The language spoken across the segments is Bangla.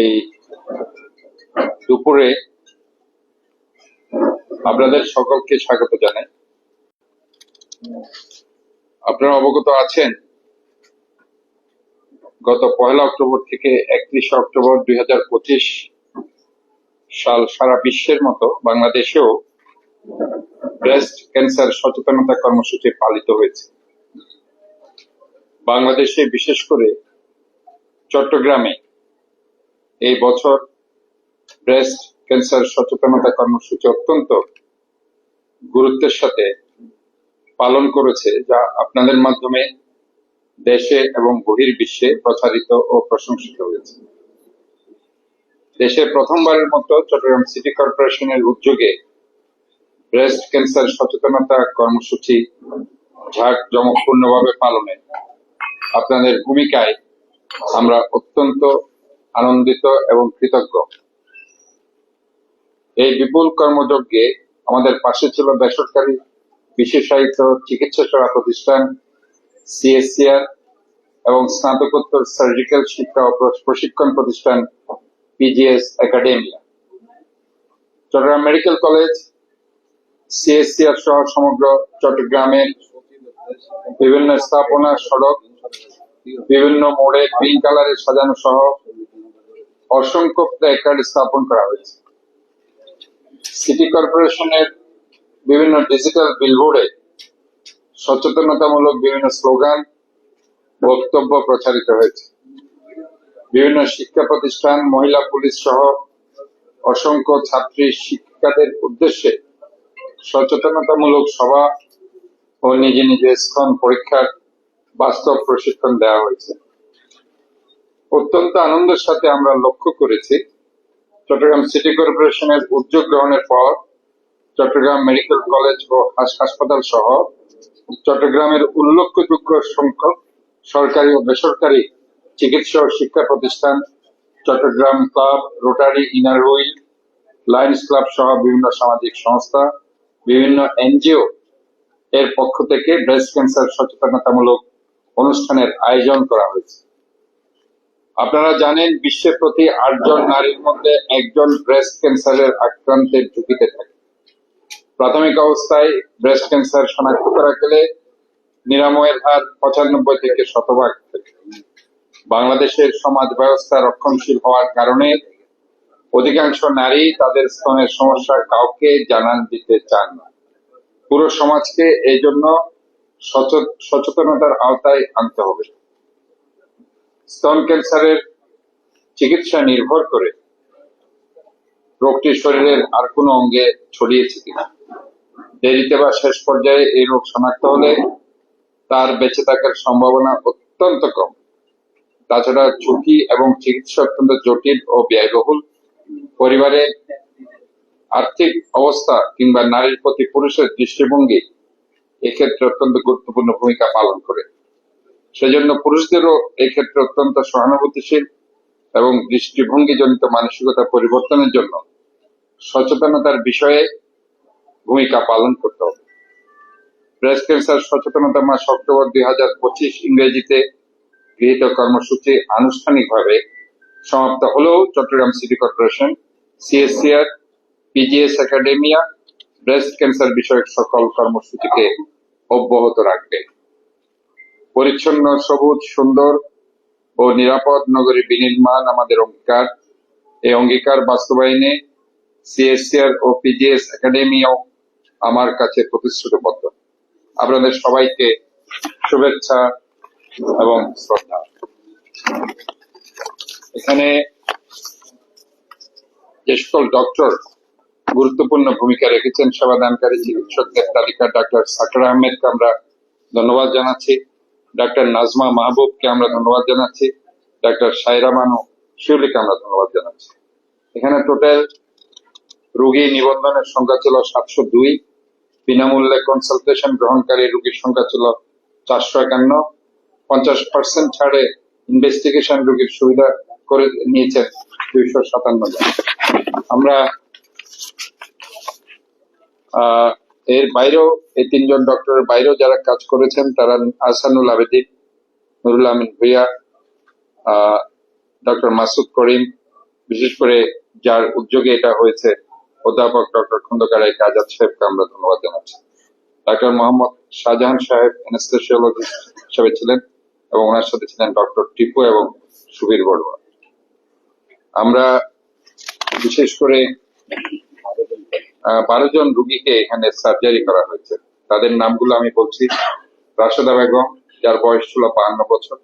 এই দুপুরে আপনাদের সকলকে স্বাগত জানাই। আপনারা অবগত আছেন, গত পহেলা অক্টোবর থেকে একত্রিশে অক্টোবর দুই হাজার পঁচিশ সাল সারা বিশ্বের মতো বাংলাদেশেও ব্রেস্ট ক্যান্সার সচেতনতা কর্মসূচি পালিত হয়েছে। বাংলাদেশে বিশেষ করে চট্টগ্রামে এই বছর ব্রেস্ট ক্যান্সার সচেতনতা কর্মসূচি অত্যন্ত গুরুত্বের সাথে পালন করেছে, যা আপনাদের মাধ্যমে দেশে এবং বহির্বিশ্বে প্রচারিত ও প্রশংসিত হয়েছে। দেশে প্রথমবারের মতো চট্টগ্রাম সিটি কর্পোরেশনের উদ্যোগে ব্রেস্ট ক্যান্সার সচেতনতা কর্মসূচি ঝাঁক জমকপূর্ণভাবে পালনে আপনাদের ভূমিকায় আমরা অত্যন্ত আনন্দিত এবং কৃতজ্ঞ। এই বিপুল কর্মযজ্ঞে আমাদের পাশে ছিল বেসরকারি বিশেষায়িত চিকিৎসা সেবা প্রতিষ্ঠান, সিএসসিআর এবং স্নাতকোত্তর সার্জিক্যাল শিক্ষা ও প্রশিক্ষণ প্রতিষ্ঠান, PGS academia. Chittagong medical college, CSCR সহ সমগ্র চট্টগ্রামের বিভিন্ন স্থাপনা, সড়ক, বিভিন্ন মোড়ে পিঙ্ক কালারে সাজানো সহ অসংখ্য প্ল্যাকার্ড স্থাপন করা হয়েছে। সিটি কর্পোরেশনের বিভিন্ন ডিজিটাল বিলবোর্ডে সচেতনতামূলক বিভিন্ন স্লোগান, বক্তব্য প্রচারিত হয়েছে। বিভিন্ন শিক্ষা প্রতিষ্ঠান, মহিলা পুলিশ সহ অসংখ্য ছাত্রী শিক্ষাদের উদ্দেশ্যে সচেতনতামূলক সভা ও নিজে নিজে স্থান পরীক্ষার বাস্তব প্রশিক্ষণ দেওয়া হয়েছে। অত্যন্ত আনন্দের সাথে আমরা লক্ষ্য করেছি। চট্টগ্রাম সিটি কর্পোরেশনের উদ্যোগ গ্রহণের পর চট্টগ্রাম মেডিকেল কলেজ ও হাসপাতাল সহ চট্টগ্রামের উল্লেখযোগ্য সংখ্যক সরকারি ও বেসরকারি চিকিৎসা ও শিক্ষা প্রতিষ্ঠান, Chittagong club, rotary, inner wheel, lions club সহ বিভিন্ন সামাজিক সংস্থা, বিভিন্ন এনজিও এর পক্ষ থেকে ব্রেস্ট ক্যান্সার সচেতনতামূলক অনুষ্ঠানের আয়োজন করা হয়েছে। আপনারা জানেন বিশ্বে প্রতি আটজন নারীর মধ্যে একজন ব্রেস্ট ক্যান্সারের আক্রান্তের ঝুঁকিতে থাকে। প্রাথমিক অবস্থায় ব্রেস্ট ক্যান্সার শনাক্ত করা গেলে নিরাময়ের হার পঁচানব্বই থেকে শতভাগ বাংলাদেশের সমাজ ব্যবস্থা রক্ষণশীল হওয়ার কারণে অধিকাংশ নারী তাদের স্তনের সমস্যা কাউকে জানান দিতে চান না। পুরো সমাজকে এই জন্য সচেতনতার আওতায় আনতে হবে। স্তন ক্যান্সারের চিকিৎসা নির্ভর করে রোগটি শরীরের আর কোনো অঙ্গে ছড়িয়েছে কিনা। দেরিতে বা শেষ পর্যায়ে এই রোগ শনাক্ত হলে তার বেঁচে থাকার সম্ভাবনা অত্যন্ত কম। তাছাড়া ঝুঁকি এবং চিকিৎসা অত্যন্ত জটিল ও ব্যয়বহুল। পরিবারে আর্থিক অবস্থা কিংবা নারীর প্রতি পুরুষের দৃষ্টিভঙ্গি এক্ষেত্রে অত্যন্ত গুরুত্বপূর্ণ ভূমিকা পালন করে। সেজন্য পুরুষদেরও এক্ষেত্রে অত্যন্ত সহানুভূতিশীল এবং দৃষ্টিভঙ্গিজনিত মানসিকতা পরিবর্তনের জন্য সচেতনতার বিষয়ে ভূমিকা পালন করতে হবে। ব্রেস্ট ক্যান্সার সচেতনতা মাস অক্টোবর দুই হাজার পঁচিশ ইংরেজিতে গৃহীত কর্মসূচি আনুষ্ঠানিকভাবে সমাপ্ত হলেও Chittagong city corporation, CSCR PGS academia breast cancer বিষয়ক সকল কর্মসূচিকে অব্যাহত রাখবে। পরিচ্ছন্ন, সবুজ, সুন্দর ও নিরাপদ নগরী বিনির্মাণ আমাদের অঙ্গীকার। এই অঙ্গীকার বাস্তবায়নে সিএসসিআর ও পিজিএস একাডেমিও আমার কাছে প্রতিশ্রুতিবদ্ধ। আপনাদের সবাইকে শুভেচ্ছা এবং শ্রদ্ধা। এখানে যে সকল ডক্টর গুরুত্বপূর্ণ ভূমিকা রেখেছেন সেবাদানকারী চিকিৎসকদের তালিকা ডাক্তার সাকর আহমেদকে আমরা ধন্যবাদ জানাচ্ছি। ডাক্তার নাজমা মাহবুবকে আমরা ধন্যবাদ জানাচ্ছি, ডাক্তার সাইরা মানু শিউলিকে আমরা ধন্যবাদ জানাচ্ছি। এখানে টোটাল রোগী নিবন্ধনের সংখ্যা ছিল সাতশো দুই, বিনামূল্যে কনসালটেশন গ্রহণকারী রোগীর সংখ্যা ছিল চারশো একান্ন, পঞ্চাশ পার্সেন্ট ছাড়ে ইনভেস্টিগেশন রোগীর সুবিধা করে নিয়েছেন দুইশো সাতান্ন জন। আমরা এর বাইরেও এই তিনজন ডক্টরের বাইরেও যারা কাজ করেছেন, তারা আসানুল আবেদিন নুরুল আমিন ভুইয়া ডক্টর মাসুদ করিম, বিশেষ করে যার উদ্যোগে এটা হয়েছে, অধ্যাপক ডক্টর খন্দকার আজাদ সাহেবকে আমরা ধন্যবাদ জানাচ্ছি। ডাক্তার মোহাম্মদ শাহজাহান সাহেব অ্যানেস্থেসিওলজিস্ট হিসেবে ছিলেন এবং ওনার সাথে ছিলেন ডক্টর টিপু এবং সুবীর বড়ুয়া। আমরা বিশেষ করে বারো জন রুগীকে এখানে সার্জারি করা হয়েছে। তাদের নামগুলো আমি বলছি। রাশেদা বেগম, যার বয়স ছিল বাহান্ন বছর।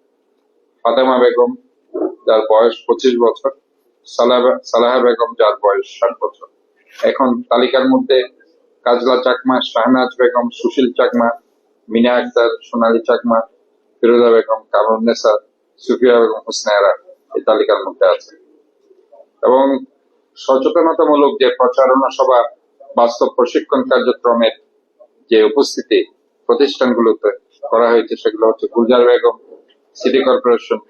ফাতেমা বেগম, যার বয়স পঁচিশ বছর। সালাহা বেগম, যার বয়স ষাট বছর। এখন তালিকার মধ্যে কাজলা চাকমা, শাহনাজ বেগম, সুশীল চাকমা, মিনা আক্তার, সোনালী চাকমা, ফিরোজা বেগম কামরুন্নেসা সুফিয়া বেগম হোসনায়রা এই তালিকার মধ্যে আছে। এবং সচেতনতামূলক যে প্রচারণা সভা বাস্তব প্রশিক্ষণ কার্যক্রমের যে উপস্থিতি প্রতিষ্ঠানগুলোতে করা হয়েছে, সেগুলো হচ্ছে গুলজার বেগম, সিটি কর্পোরেশন,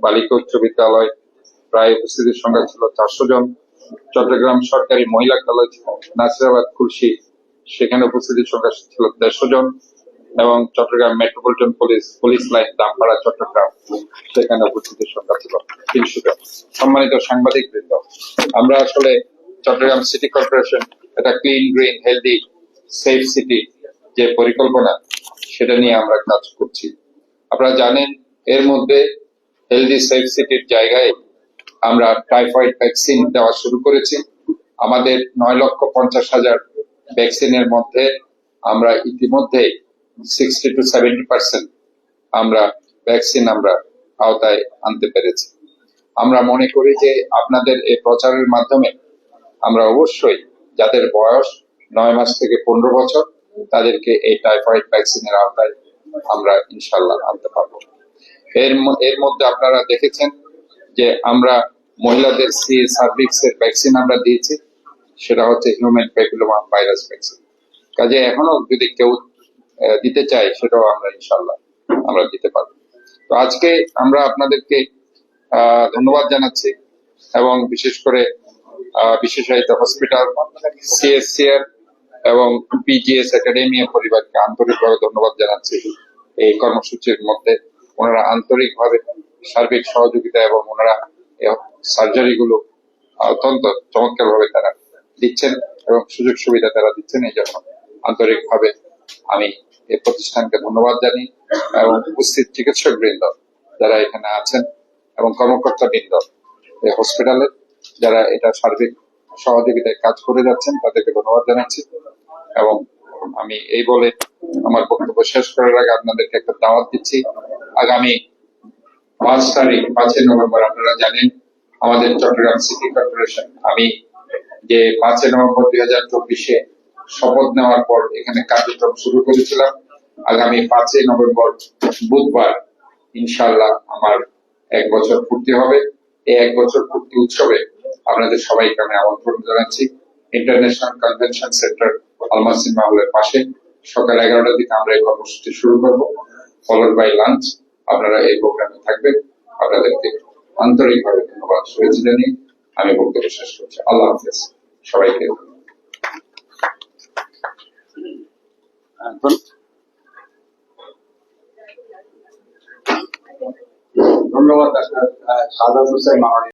বালিকা উচ্চ বিদ্যালয়, প্রায় উপস্থিতির সংখ্যা ছিল চারশো জন। চট্টগ্রাম সরকারি মহিলা কলেজ, নাসিরাবাদ খুলশি সেখানে উপস্থিতির সংখ্যা ছিল দেড়শো জন এবং Chittagong metropolitan police police line, Dampara, Chittagong, সেখানে উপস্থিতির সংখ্যা ছিল তিনশো জন। সম্মানিত সাংবাদিক বৃন্দ আমরা আসলে চট্টগ্রাম সিটি কর্পোরেশন একটা clean green healthy safe city যে পরিকল্পনা, সেটা নিয়ে আমরা কাজ করছি। আপনারা জানেন, এর মধ্যে হেলদি সেফ সিটির জায়গায় আমরা টাইফয়েড ভ্যাকসিন দেওয়া শুরু করেছি। আমাদের নয় লক্ষ পঞ্চাশ হাজার ভ্যাকসিনের মধ্যে আমরা ইতিমধ্যে সিক্সটি টু সেভেন্টি পার্সেন্ট আমরা ভ্যাকসিন আমরা আওতায় আনতে পেরেছি। আমরা মনে করি যে আপনাদের এই প্রচারের মাধ্যমে আমরা অবশ্যই যাদের বয়স নয় মাস থেকে পনেরো বছর, তাদেরকে এই টাইফয়েড ভ্যাকসিনের আওতায় আমরা ইনশাল্লাহ আনতে পারব। এর এর মধ্যে আপনারা দেখেছেন যে আমরা মহিলাদের সি সার্ভিক্স এর ভ্যাকসিন আমরা দিয়েছি, সেটা হচ্ছে হিউম্যান প্যাপিলোমা ভাইরাস ভ্যাকসিন কাজে এখনও যদি কেউ দিতে চায়, সেটাও আমরা ইনশাল্লাহ আমরা দিতে পারব। তো আজকে আমরা আপনাদেরকে ধন্যবাদ জানাচ্ছি এবং বিশেষ করে বিশেষায়িত হসপিটাল সিএসসিআর এবং পিজিএস একাডেমিয়া পরিবারকে আন্তরিকভাবে ধন্যবাদ জানাচ্ছি। এই কর্মসূচির মধ্যে ওনারা আন্তরিকভাবে সার্বিক সহযোগিতা এবং ওনারা সার্জারি গুলো অত্যন্ত চমৎকার ভাবে তারা দিচ্ছেন এবং সুযোগ সুবিধা তারা দিচ্ছেন, এই জন্য আন্তরিকভাবে আমি এই প্রতিষ্ঠানকে ধন্যবাদ জানি এবং উপস্থিত চিকিৎসক বৃন্দ যারা এখানে আছেন এবং কর্মকর্তা বৃন্দ এই হসপিটালে যারা এটা সার্বিক সহযোগিতায় কাজ করে যাচ্ছেন, তাদেরকে ধন্যবাদ জানাচ্ছি। এবং আমি এই বলে আমার বক্তব্য শেষ করার আগে আপনাদেরকে একটা দাওয়াত দিচ্ছি। আগামী পাঁচ তারিখ, পাঁচই নভেম্বর আপনারা জানেন, আমাদের চট্টগ্রাম সিটি কর্পোরেশন। আমি যে পাঁচই নভেম্বর দুই হাজার চব্বিশে শপথ নেওয়ার পর এখানে কার্যক্রম শুরু করেছিলাম। আগামী পাঁচই নভেম্বর বুধবার ইনশাল্লাহ আমার এক বছর পূর্তি হবে। এই এক বছর পূর্তি উৎসবে আপনাদের সবাইকে আমি আমন্ত্রণ জানাচ্ছি। ইন্টারন্যাশনাল কনভেনশন সেন্টার আলমাসিন মাহলের পাশে সকাল এগারোটার দিকে আমরা এই কর্মসূচি শুরু করব ফলোড বাই লাঞ্চ আপনারা এই প্রোগ্রামে থাকবেন। আপনাদেরকে আন্তরিকভাবে ধন্যবাদ শুভেচ্ছা জানিয়ে আমি বক্তব্য শেষ করছি। আল্লাহ হাফেজ। সবাইকে ধন্যবাদ। ডাক্তার সাদাত হোসেন মাননীয়